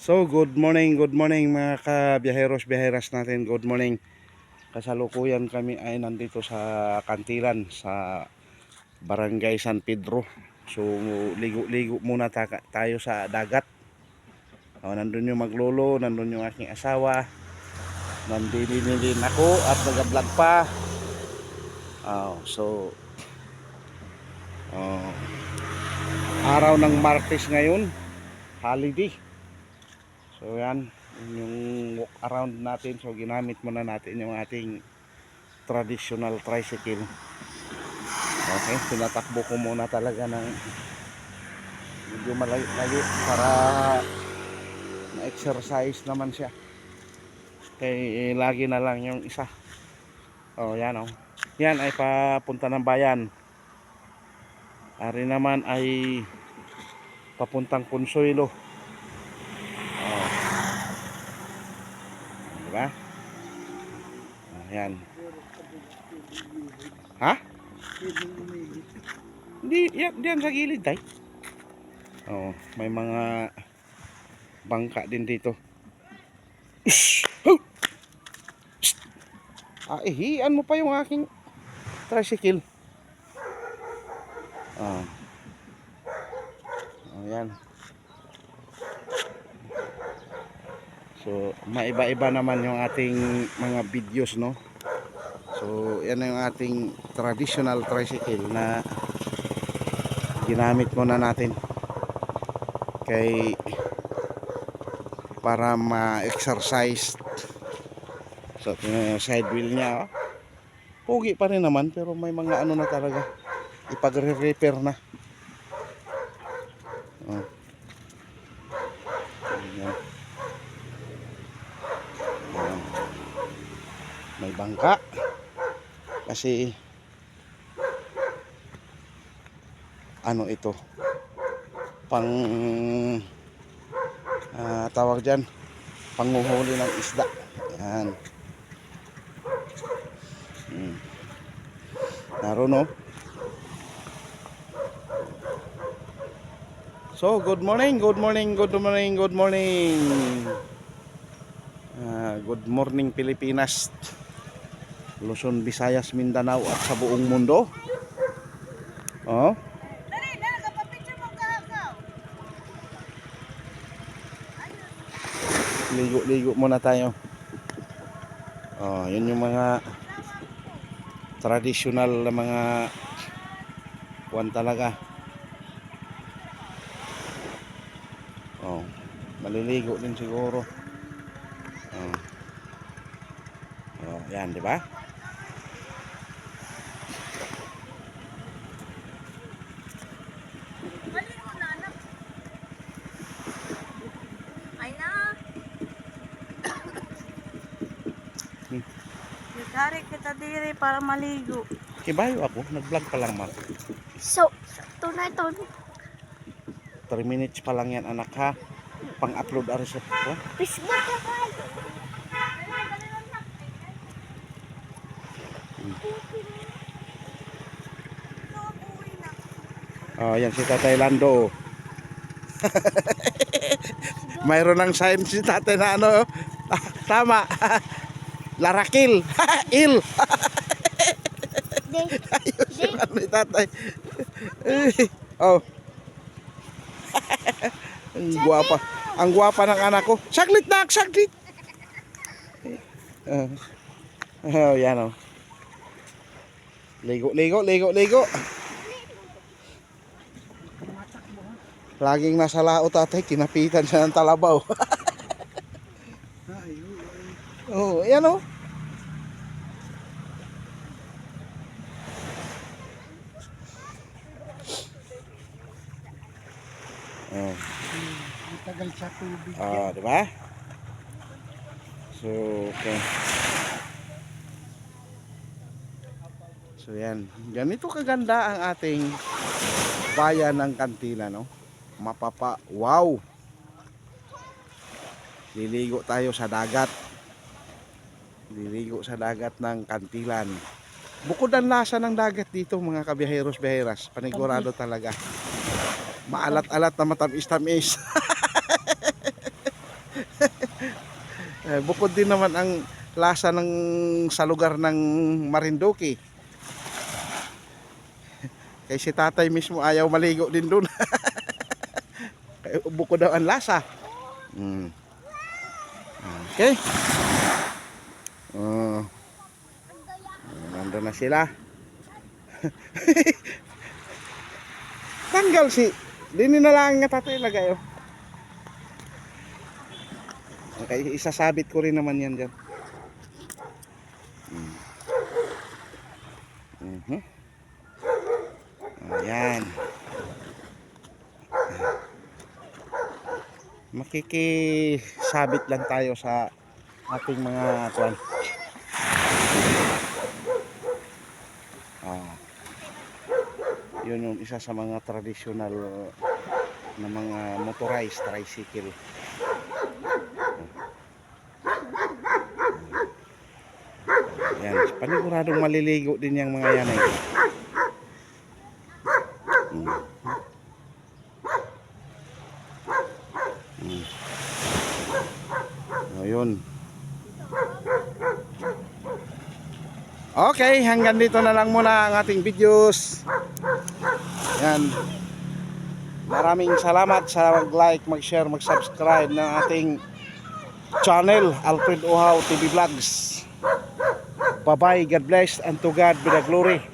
So, good morning, good morning mga kabiyaheros, biyaheras natin. Good morning. Kasalukuyan kami ay nandito sa Kantilan sa Barangay San Pedro. So, ligo-ligo muna tayo sa dagat. Oh, nandun yung maglolo, nandun yung aking asawa. Nandini din ako at nag-vlog pa. Oh, so, oh, araw ng Martes ngayon, holiday. So yan, yun yung walk around natin. So ginamit muna natin yung ating traditional tricycle. Okay, tinatakbo ko muna talaga ng medyo malayo para na-exercise naman siya. Kaya lagi na lang yung isa. Oh, yan oh. Yan ay papunta ng bayan. Ari naman ay papuntang Consuelo. Diba? Ayan. Ha? Hindi, yan, diyan sa gilid tay. Oh, may mga bangka din dito. Ah, ihian mo pa yung aking tricycle. Oh. Oh, yan. So, maiba-iba naman yung ating mga videos, no? So, yan yung ating traditional tricycle na ginamit muna natin kay para ma-exercise so, tingnan side wheel niya, oh. Pugi pa rin naman, pero may mga ano na talaga ipag-repair na. Oh. May bangka. Kasi ano ito? Pang ah, tawag diyan panguhuli ng isda. Yan. Hmm. Naroon? So, good morning, good morning, good morning, good morning. Ah, good morning Pilipinas. Luzon, Visayas, Mindanao at sa buong mundo. Oh. Ligo-ligo muna tayo. Oh, yun yung mga traditional na mga kuwan talaga. Oh, maliligo din siguro. Oh. Oh, yan, di ba? Dali mo na, anak. Ay na. Hmm. Nagkari kita diri para maligo. Kibayo ako, nag-vlog pa lang man. So, tunay to. 3 minutes pa lang yan anak ha. Pang-upload ari sa oh. Facebook ka kay. Oh, yan si Tatay Lando. oh. Mayroon ng sign si Tatay na ano. ah, tama. Larakil. Il. Ano ni Tatay. Oh. Ang guwapa. Ang guwapa ng anak ko. Saglit na, saglit. Uh, oh, yan oh. Ligo, ligo, ligo, ligo. Laging nasa lao tatay, kinapitan siya ng talabaw. oh, yan oh. Oh. Tagal sa tubig. Ah, di ba? So, okay. So, yan. Ganito kaganda ang ating bayan ng Kantila, no? Mapapa, wow! Liligo tayo sa dagat. Liligo sa dagat ng Kantilan. Bukod ang lasa ng dagat dito, mga kabiyaheros-biyaheras, panigurado talaga. Maalat-alat na matamis-tamis. Eh, bukod din naman ang lasa ng sa lugar ng Marinduque. Kaya si tatay mismo ayaw maligo din doon. Bukod daw ang lasa. Mm. Okay. Oh. Nandun na sila. Tanggal si. Dini na lang nga tatay lagay oh. Okay, isasabit ko rin naman yan dyan. Mm. Mhm. Ayan. Makikisabit lang tayo sa ating mga kwan. Yun yung isa sa mga traditional na mga motorized tricycle. Yan, paniguradong maliligo din yung mga yan eh. Mm. Mm. O, yun. Okay, hanggang dito na lang muna ang ating videos. Yan. Maraming salamat sa mag-like, mag-share, mag-subscribe ng ating channel, Alfred Ohaw TV Vlogs. Bye-bye, God bless, and to God be the glory.